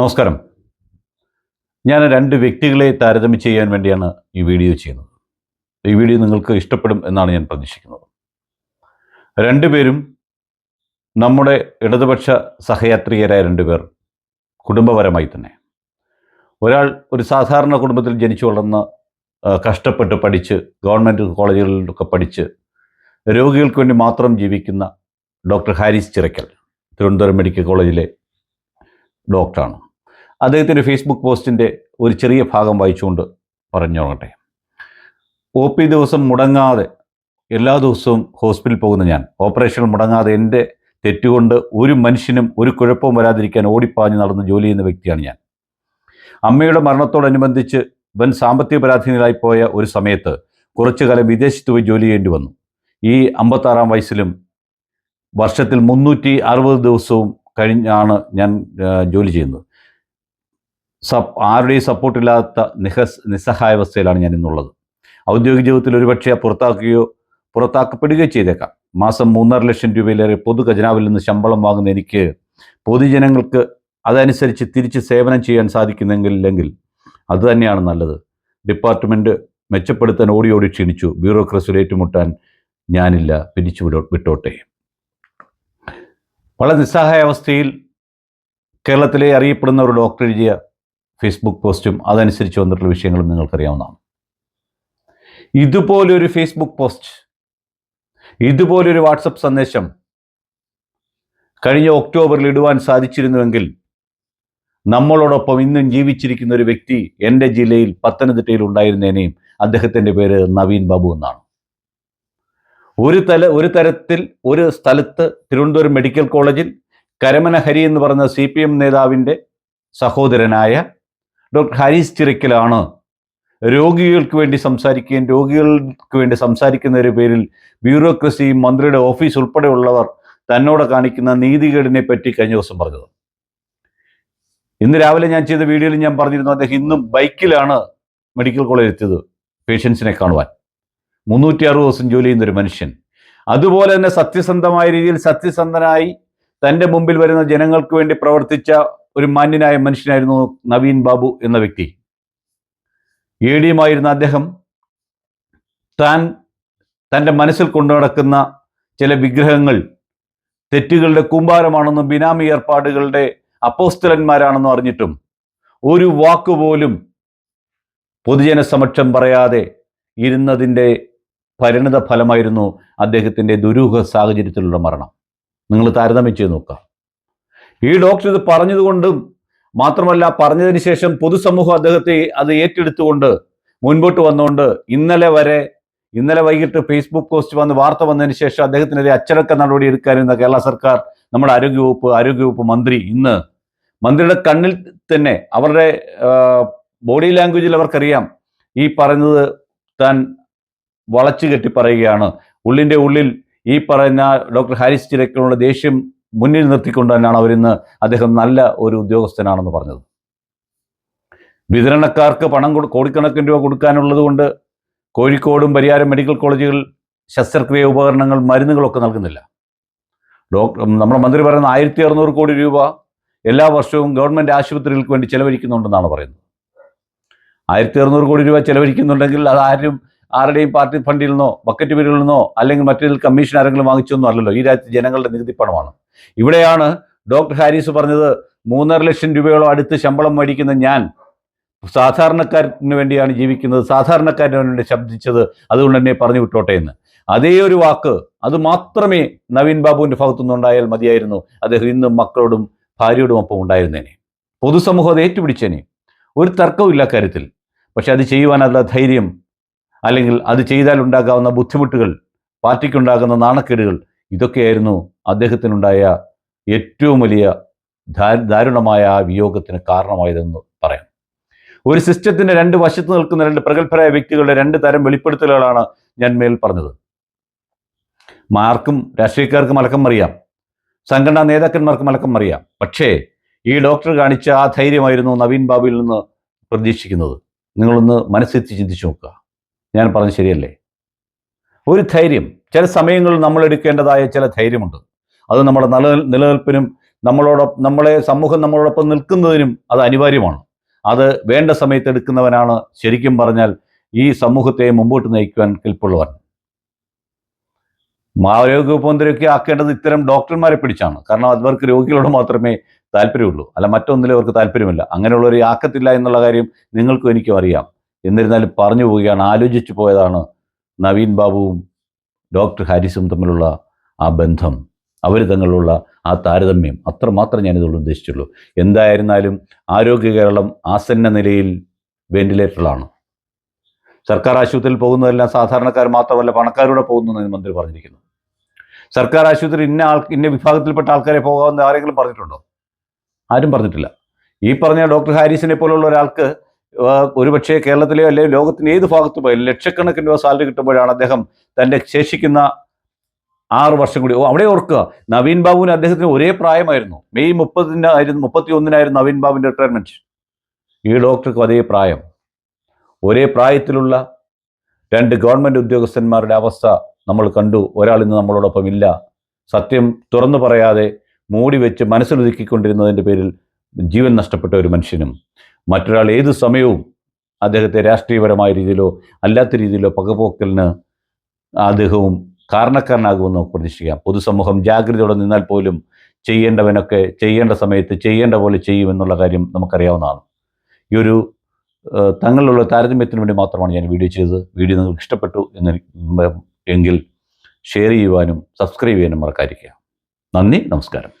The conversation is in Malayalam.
നമസ്കാരം. ഞാൻ രണ്ട് വ്യക്തികളെ താരതമ്യം ചെയ്യാൻ വേണ്ടിയാണ് ഈ വീഡിയോ ചെയ്യുന്നത്. ഈ വീഡിയോ നിങ്ങൾക്ക് ഇഷ്ടപ്പെടും എന്നാണ് ഞാൻ പ്രതീക്ഷിക്കുന്നത്. രണ്ടുപേരും നമ്മുടെ ഇടതുപക്ഷ സഹയാത്രികരായ രണ്ടുപേർ കുടുംബപരമായി തന്നെ. ഒരാൾ ഒരു സാധാരണ കുടുംബത്തിൽ ജനിച്ചു വളർന്ന് കഷ്ടപ്പെട്ട് പഠിച്ച് ഗവൺമെന്റ് കോളേജുകളിലൊക്കെ പഠിച്ച് രോഗികൾക്ക് വേണ്ടി മാത്രം ജീവിക്കുന്ന ഡോക്ടർ ഹാരിസ് ചിറക്കൽ തിരുവനന്തപുരം മെഡിക്കൽ കോളേജിലെ ഡോക്ടറാണ്. അദ്ദേഹത്തിന്റെ ഫേസ്ബുക്ക് പോസ്റ്റിന്റെ ഒരു ചെറിയ ഭാഗം വായിച്ചുകൊണ്ട് പറഞ്ഞോളട്ടെ. ഒ പി ദിവസം മുടങ്ങാതെ എല്ലാ ദിവസവും ഹോസ്പിറ്റലിൽ പോകുന്ന ഞാൻ ഓപ്പറേഷൻ മുടങ്ങാതെ എന്റെ തെറ്റുകൊണ്ട് ഒരു മനുഷ്യനും ഒരു കുഴപ്പവും വരാതിരിക്കാൻ ഓടിപ്പാഞ്ഞ് നടന്ന് ജോലി ചെയ്യുന്ന വ്യക്തിയാണ് ഞാൻ. അമ്മയുടെ മരണത്തോടനുബന്ധിച്ച് വൻ സാമ്പത്തിക പരാധീനരായി പോയ ഒരു സമയത്ത് കുറച്ചു കാലം വിദേശത്ത് പോയി ജോലി ചെയ്യേണ്ടി വന്നു. ഈ അമ്പത്താറാം വയസ്സിലും വർഷത്തിൽ മുന്നൂറ്റി അറുപത് ദിവസവും കഴിഞ്ഞാണ് ഞാൻ ജോലി ചെയ്യുന്നത്. സപ് ആരുടെയും സപ്പോർട്ടില്ലാത്ത നിഹസ് നിസ്സഹായാവസ്ഥയിലാണ് ഞാൻ ഇന്നുള്ളത്. ഔദ്യോഗിക ജീവിതത്തിൽ ഒരുപക്ഷെ പുറത്താക്കുകയോ പുറത്താക്കപ്പെടുകയോ ചെയ്തേക്കാം. മാസം മൂന്നര ലക്ഷം രൂപയിലേറെ പൊതു ഖജനാവിൽ നിന്ന് ശമ്പളം വാങ്ങുന്ന എനിക്ക് പൊതുജനങ്ങൾക്ക് അതനുസരിച്ച് തിരിച്ച് സേവനം ചെയ്യാൻ സാധിക്കുന്നെങ്കിൽ അത് തന്നെയാണ് നല്ലത്. ഡിപ്പാർട്ട്മെന്റ് മെച്ചപ്പെടുത്താൻ ഓടി ഓടി ക്ഷണിച്ചു ബ്യൂറോക്രസിയിൽ ഏറ്റുമുട്ടാൻ ഞാനില്ല. പിരിച്ചു വിടോ വിട്ടോട്ടെ. വളരെ നിസ്സഹായ അവസ്ഥയിൽ കേരളത്തിലെ അറിയപ്പെടുന്ന ഒരു ഡോക്ടർ എഴുതിയ ഫേസ്ബുക്ക് പോസ്റ്റും അതനുസരിച്ച് വന്നിട്ടുള്ള വിഷയങ്ങളും നിങ്ങൾക്കറിയാവുന്നതാണ്. ഇതുപോലൊരു ഫേസ്ബുക്ക് പോസ്റ്റ് ഇതുപോലൊരു വാട്സപ്പ് സന്ദേശം കഴിഞ്ഞ ഒക്ടോബറിൽ ഇടുവാൻ സാധിച്ചിരുന്നുവെങ്കിൽ നമ്മളോടൊപ്പം ഇന്നും ജീവിച്ചിരിക്കുന്ന ഒരു വ്യക്തി എന്റെ ജില്ലയിൽ പത്തനംതിട്ടയിൽ ഉണ്ടായിരുന്നേനെയും അദ്ദേഹത്തിന്റെ പേര് നവീൻ ബാബു എന്നാണ്. ഒരു തല ഒരു തരത്തിൽ ഒരു സ്ഥലത്ത് തിരുവനന്തപുരം മെഡിക്കൽ കോളേജിൽ കരമനഹരി എന്ന് പറഞ്ഞ സി പി എം നേതാവിന്റെ സഹോദരനായ ഡോക്ടർ ഹരീസ് ചിറക്കലാണ് രോഗികൾക്ക് വേണ്ടി സംസാരിക്കുകയും രോഗികൾക്ക് വേണ്ടി സംസാരിക്കുന്നതിന്റെ പേരിൽ ബ്യൂറോക്രസിയും മന്ത്രിയുടെ ഓഫീസ് ഉൾപ്പെടെയുള്ളവർ തന്നോട് കാണിക്കുന്ന നീതികേടിനെ പറ്റി കഴിഞ്ഞ ദിവസം പറഞ്ഞത്. ഇന്ന് രാവിലെ ഞാൻ ചെയ്ത വീഡിയോയിൽ ഞാൻ പറഞ്ഞിരുന്നു അദ്ദേഹം ഇന്നും ബൈക്കിലാണ് മെഡിക്കൽ കോളേജിൽ എത്തിയത് പേഷ്യൻസിനെ കാണുവാൻ. മുന്നൂറ്റി അറുപത് ദിവസം ജോലി ചെയ്യുന്ന ഒരു മനുഷ്യൻ. അതുപോലെ തന്നെ സത്യസന്ധമായ രീതിയിൽ സത്യസന്ധനായി തന്റെ മുമ്പിൽ വരുന്ന ജനങ്ങൾക്ക് വേണ്ടി പ്രവർത്തിച്ച ഒരു മാന്യനായ മനുഷ്യനായിരുന്നു നവീൻ ബാബു എന്ന വ്യക്തി. എ ഡിയുമായിരുന്ന അദ്ദേഹം താൻ തന്റെ മനസ്സിൽ കൊണ്ടു നടക്കുന്ന ചില വിഗ്രഹങ്ങൾ തെറ്റുകളുടെ കൂമ്പാരമാണെന്നും ബിനാമി ഏർപ്പാടുകളുടെ അപ്പോസ്തലന്മാരാണെന്നും അറിഞ്ഞിട്ടും ഒരു വാക്കുപോലും പൊതുജന സമക്ഷം പറയാതെ ഇരുന്നതിന്റെ പരിണിത ഫലമായിരുന്നു അദ്ദേഹത്തിന്റെ ദുരൂഹ സാഹചര്യത്തിലുള്ള മരണം. നിങ്ങൾ താരതമ്യം ചെയ്ത് നോക്കുക. ഈ ഡോക്ടർ ഇത് പറഞ്ഞതുകൊണ്ടും മാത്രമല്ല പറഞ്ഞതിന് ശേഷം പൊതുസമൂഹം അദ്ദേഹത്തെ അത് ഏറ്റെടുത്തുകൊണ്ട് മുൻപോട്ട് വന്നുകൊണ്ട് ഇന്നലെ വരെ ഇന്നലെ വൈകിട്ട് ഫേസ്ബുക്ക് പോസ്റ്റ് വന്ന് വാർത്ത വന്നതിന് ശേഷം അദ്ദേഹത്തിനെതിരെ അച്ചടക്ക നടപടി എടുക്കാനിരുന്ന കേരള സർക്കാർ നമ്മുടെ ആരോഗ്യവകുപ്പ് ആരോഗ്യവകുപ്പ് മന്ത്രി ഇന്ന് മന്ത്രിയുടെ കണ്ണിൽ തന്നെ അവരുടെ ബോഡി ലാംഗ്വേജിൽ അവർക്കറിയാം ഈ പറയുന്നത് താൻ വളച്ചു കെട്ടി പറയുകയാണ്. ഉള്ളിന്റെ ഉള്ളിൽ ഈ പറയുന്ന ഡോക്ടർ ഹാരിസ് ചിരക്കിനുള്ള ദേഷ്യം മുന്നിൽ നിർത്തിക്കൊണ്ട് തന്നെയാണ് അവരിന്ന് അദ്ദേഹം നല്ല ഒരു ഉദ്യോഗസ്ഥനാണെന്ന് പറഞ്ഞത്. വിതരണക്കാർക്ക് പണം കൊടു കോടിക്കണക്കിന് രൂപ കൊടുക്കാനുള്ളത് കൊണ്ട് കോഴിക്കോടും പരിയാരം മെഡിക്കൽ കോളേജുകൾ ശസ്ത്രക്രിയ ഉപകരണങ്ങൾ മരുന്നുകളൊക്കെ നൽകുന്നില്ല. ഡോക്ടർ നമ്മുടെ മന്ത്രി പറയുന്ന ആയിരത്തി അറുന്നൂറ് കോടി രൂപ എല്ലാ വർഷവും ഗവൺമെന്റ് ആശുപത്രികൾക്ക് വേണ്ടി ചെലവഴിക്കുന്നുണ്ടെന്നാണ് പറയുന്നത്. ആയിരത്തി അറുന്നൂറ് കോടി രൂപ ചെലവഴിക്കുന്നുണ്ടെങ്കിൽ അത് ആരും ആരുടെയും പാർട്ടി ഫണ്ടിൽ നിന്നോ ബക്കറ്റ് വീടുകളിൽ നിന്നോ അല്ലെങ്കിൽ മറ്റേതിൽ കമ്മീഷൻ ആരെങ്കിലും വാങ്ങിച്ചൊന്നും അല്ലല്ലോ. ഈ രാജ്യത്ത് ജനങ്ങളുടെ നികുതി പണമാണ്. ഇവിടെയാണ് ഡോക്ടർ ഹാരിസ് പറഞ്ഞത് മൂന്നര ലക്ഷം രൂപയോളം അടുത്ത് ശമ്പളം മേടിക്കുന്ന ഞാൻ സാധാരണക്കാരന് വേണ്ടിയാണ് ജീവിക്കുന്നത്. സാധാരണക്കാരന് വേണ്ടി ശബ്ദിച്ചത് അതുകൊണ്ട് തന്നെ പറഞ്ഞു വിട്ടോട്ടെ എന്ന്. അതേ ഒരു വാക്ക് അത് മാത്രമേ നവീൻ ബാബുവിന്റെ ഭാഗത്തുനിന്നുണ്ടായാൽ മതിയായിരുന്നു. അദ്ദേഹം ഇന്നും മക്കളോടും ഭാര്യയോടും ഒപ്പം ഉണ്ടായിരുന്നേനെ. പൊതുസമൂഹം അത് ഏറ്റുപിടിച്ചേനെ. ഒരു തർക്കവും ഇല്ല കാര്യത്തിൽ പക്ഷെ അത് ചെയ്യുവാനുള്ള ധൈര്യം അല്ലെങ്കിൽ അത് ചെയ്താൽ ഉണ്ടാകാവുന്ന ബുദ്ധിമുട്ടുകൾ പാർട്ടിക്കുണ്ടാകുന്ന നാണക്കേടുകൾ ഇതൊക്കെയായിരുന്നു അദ്ദേഹത്തിനുണ്ടായ ഏറ്റവും വലിയ ദാരുണമായ ആ വിയോഗത്തിന് കാരണമായതെന്ന് പറയാം. ഒരു സിസ്റ്റത്തിന്റെ രണ്ട് വശത്ത് നിൽക്കുന്ന രണ്ട് പ്രഗത്ഭരായ വ്യക്തികളുടെ രണ്ട് തരം വെളിപ്പെടുത്തലുകളാണ് ഞാൻ മേൽ പറഞ്ഞത്. മാർക്കും രാഷ്ട്രീയക്കാർക്കും മലക്കം അറിയാം. സംഘടനാ നേതാക്കന്മാർക്ക് മലക്കം അറിയാം. പക്ഷേ ഈ ഡോക്ടർ കാണിച്ച ആ ധൈര്യമായിരുന്നു നവീൻ ബാബുവിൽ നിന്ന് പ്രതീക്ഷിക്കുന്നത്. നിങ്ങളൊന്ന് മനസ്സെത്തി ചിന്തിച്ചു നോക്കുക. ഞാൻ പറഞ്ഞത് ശരിയല്ലേ? ഒരു ധൈര്യം ചില സമയങ്ങളിൽ നമ്മൾ എടുക്കേണ്ടതായ ചില ധൈര്യമുണ്ട്. അത് നമ്മുടെ നില നിലനിൽപ്പിനും നമ്മളോടൊപ്പം നമ്മളെ സമൂഹം നമ്മളോടൊപ്പം നിൽക്കുന്നതിനും അത് അനിവാര്യമാണ്. അത് വേണ്ട സമയത്ത് എടുക്കുന്നവനാണ് ശരിക്കും പറഞ്ഞാൽ ഈ സമൂഹത്തെ മുമ്പോട്ട് നയിക്കുവാൻ കെൽപ്പുള്ളവൻ. ആരോഗ്യവകുപ്പ് മന്ത്രിയൊക്കെ ആക്കേണ്ടത് ഇത്തരം ഡോക്ടർമാരെ പിടിച്ചാണ്. കാരണം അവർക്ക് രോഗികളോട് മാത്രമേ താല്പര്യമുള്ളൂ. അല്ല മറ്റൊന്നിലും അവർക്ക് താല്പര്യമില്ല. അങ്ങനെയുള്ളവരെ ആക്കത്തില്ല എന്നുള്ള കാര്യം നിങ്ങൾക്കും എനിക്കും അറിയാം. എന്നിരുന്നാലും പറഞ്ഞു പോവുകയാണ് ആലോചിച്ചു പോയതാണ് നവീൻ ബാബുവും ഡോക്ടർ ഹാരിസും തമ്മിലുള്ള ആ ബന്ധം അവർ തങ്ങളുള്ള ആ താരതമ്യം അത്രമാത്രം ഞാനിതുകൊണ്ട് ഉദ്ദേശിച്ചുള്ളൂ. എന്തായിരുന്നാലും ആരോഗ്യ കേരളം ആസന്ന നിലയിൽ വെന്റിലേറ്ററിലാണ്. സർക്കാർ ആശുപത്രിയിൽ പോകുന്നതെല്ലാം സാധാരണക്കാർ മാത്രമല്ല പണക്കാരൂടെ പോകുന്നു എന്ന് മന്ത്രി പറഞ്ഞിരിക്കുന്നു. സർക്കാർ ആശുപത്രി ഇന്ന ആൾ ഇന്ന വിഭാഗത്തിൽപ്പെട്ട ആൾക്കാരെ പോകാമെന്ന് ആരെങ്കിലും പറഞ്ഞിട്ടുണ്ടോ? ആരും പറഞ്ഞിട്ടില്ല. ഈ പറഞ്ഞ ഡോക്ടർ ഹാരിസിനെ പോലുള്ള ഒരാൾക്ക് ഒരുപക്ഷേ കേരളത്തിലെയോ അല്ലെങ്കിൽ ലോകത്തിന്റെ ഏത് ഭാഗത്ത് പോയാലും ലക്ഷക്കണക്കിന് രൂപ സാലറി കിട്ടുമ്പോഴാണ് അദ്ദേഹം തന്റെ ശേഷിക്കുന്ന ആറ് വർഷം കൂടി. അവിടെ ഓർക്കുക നവീൻ ബാബുവിന് അദ്ദേഹത്തിന് ഒരേ പ്രായമായിരുന്നു. മെയ് മുപ്പതിനായിരുന്നു മുപ്പത്തി ഒന്നിനായിരുന്നു നവീൻ ബാബുവിന്റെ റിട്ടയർമെന്റ് ഈ ഡോക്ടർക്കും അതേ പ്രായം. ഒരേ പ്രായത്തിലുള്ള രണ്ട് ഗവൺമെന്റ് ഉദ്യോഗസ്ഥന്മാരുടെ അവസ്ഥ നമ്മൾ കണ്ടു. ഒരാൾ ഇന്ന് നമ്മളോടൊപ്പം ഇല്ല. സത്യം തുറന്നു പറയാതെ മൂടി വെച്ച് മനസ്സിലൊതുക്കിക്കൊണ്ടിരുന്നതിന്റെ പേരിൽ ജീവൻ നഷ്ടപ്പെട്ട ഒരു മനുഷ്യനും മറ്റൊരാൾ ഏത് സമയവും അദ്ദേഹത്തെ രാഷ്ട്രീയപരമായ രീതിയിലോ അല്ലാത്ത രീതിയിലോ പകപോക്കലിന് അദ്ദേഹവും കാരണക്കാരനാകുമെന്ന് നമുക്ക് പ്രതീക്ഷിക്കാം. പൊതുസമൂഹം ജാഗ്രതയോടെ നിന്നാൽ പോലും ചെയ്യേണ്ടവനൊക്കെ ചെയ്യേണ്ട സമയത്ത് ചെയ്യേണ്ട പോലെ ചെയ്യുമെന്നുള്ള കാര്യം നമുക്കറിയാവുന്നതാണ്. ഈ ഒരു തങ്ങളിലുള്ള താരതമ്യത്തിന് വേണ്ടി മാത്രമാണ് ഞാൻ വീഡിയോ ചെയ്തത്. വീഡിയോ നിങ്ങൾക്ക് ഇഷ്ടപ്പെട്ടു എന്ന് എങ്കിൽ ഷെയർ ചെയ്യുവാനും സബ്സ്ക്രൈബ് ചെയ്യാനും മറക്കാതിരിക്കുക. നന്ദി നമസ്കാരം.